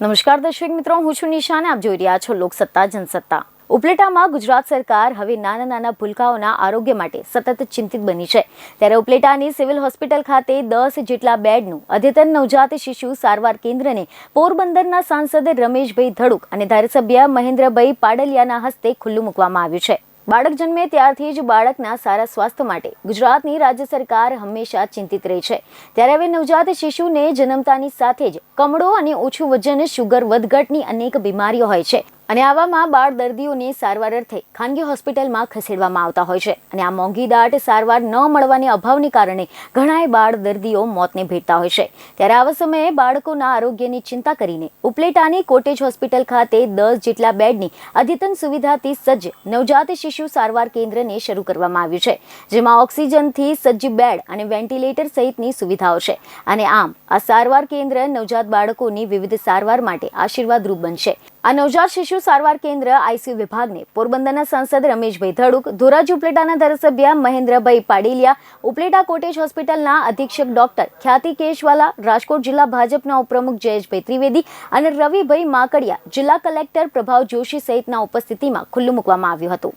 નમસ્કાર દર્શક મિત્રો, હું છું નિશાન, આપ જોઈ રહ્યા છો લોકસત્તા, જનસત્તા. ઉપલેટામાં ગુજરાત સરકાર હવે નાના નાના ભૂલકાઓના આરોગ્ય માટે સતત ચિંતિત બની છે. ત્યારે ઉપલેટાની સિવિલ હોસ્પિટલ ખાતે દસ જેટલા બેડનું અદ્યતન નવજાત શિશુ સારવાર કેન્દ્રને પોરબંદરના સાંસદ રમેશભાઈ ધડુક અને ધારાસભ્ય મહેન્દ્રભાઈ પાડલિયાના હસ્તે ખુલ્લું મૂકવામાં આવ્યું છે. બાળક જન્મે ત્યારથી જ બાળકના સારા સ્વાસ્થ્ય માટે ગુજરાતની રાજ્ય સરકાર હંમેશા ચિંતિત રહી છે. ત્યારે હવે નવજાત શિશુને જન્મતાની સાથે જ કમળો અને ઓછું વજન શુગર વધઘટની અનેક બીમારીઓ હોય છે. અને આવામાં બાળ દર્દીઓને સારવાર અર્થે ખાનગી હોસ્પિટલમાં ખસેડવામાં આવતા હોય છે. અને આ મોંઘી દાટ સારવાર ન મળવાની અભાવને કારણે ઘણાય બાળ દર્દીઓ મોતને ભેટતા હોય છે. ત્યારે આવા સમયે બાળકોના આરોગ્યની ચિંતા કરીને ઉપલેટાની કોટેજ હોસ્પિટલ ખાતે દસ જેટલા બેડની અદ્યતન સુવિધાથી સજ્જ નવજાત શિશુ સારવાર કેન્દ્રને શરૂ કરવામાં આવ્યું છે, જેમાં ઓક્સિજનથી સજ્જ બેડ અને વેન્ટિલેટર સહિતની સુવિધાઓ છે. અને આમ આ સારવાર કેન્દ્ર નવજાત બાળકોની વિવિધ સારવાર માટે આશીર્વાદરૂપ બનશે. આ નવજાત શિશુ સારવાર કેન્દ્ર આઈસીયુ વિભાગને પોરબંદરના સાંસદ રમેશભાઈ ધડુક ધોરાજ ઉપલેટાના ધારાસભ્ય મહેન્દ્રભાઈ પાડીલિયા, ઉપલેટા કોટેજ હોસ્પિટલના અધિક્ષક ડોક્ટર ખ્યાતિ કેશવાલા, રાજકોટ જિલ્લા ભાજપના ઉપપ્રમુખ જયેશભાઈ ત્રિવેદી અને રવિભાઈ માકડિયા, જિલ્લા કલેક્ટર પ્રભાવ જોશી સહિતના ઉપસ્થિતિમાં ખુલ્લું મૂકવામાં આવ્યું હતું.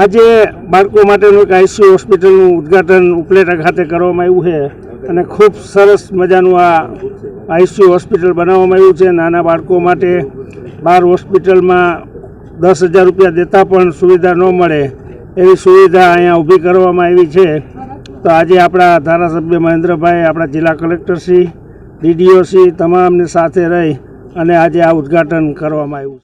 આજે બાળકો માટેનું એક આઈસીયુ હોસ્પિટલનું ઉદ્ઘાટન ઉપલેટા ખાતે કરવામાં આવ્યું છે અને ખૂબ સરસ મજાનું આ આઈસીયુ હોસ્પિટલ બનાવવામાં આવ્યું છે. નાના બાળકો માટે બાર હોસ્પિટલમાં દસ હજાર રૂપિયા દેતા પણ સુવિધા ન મળે, એવી સુવિધા અહીંયા ઊભી કરવામાં આવી છે. તો આજે આપણા ધારાસભ્ય મહેન્દ્રભાઈ, આપણા જિલ્લા કલેક્ટરશ્રી ડીડીઓશ્રી તમામની સાથે રહી અને આજે આ ઉદ્ઘાટન કરવામાં આવ્યું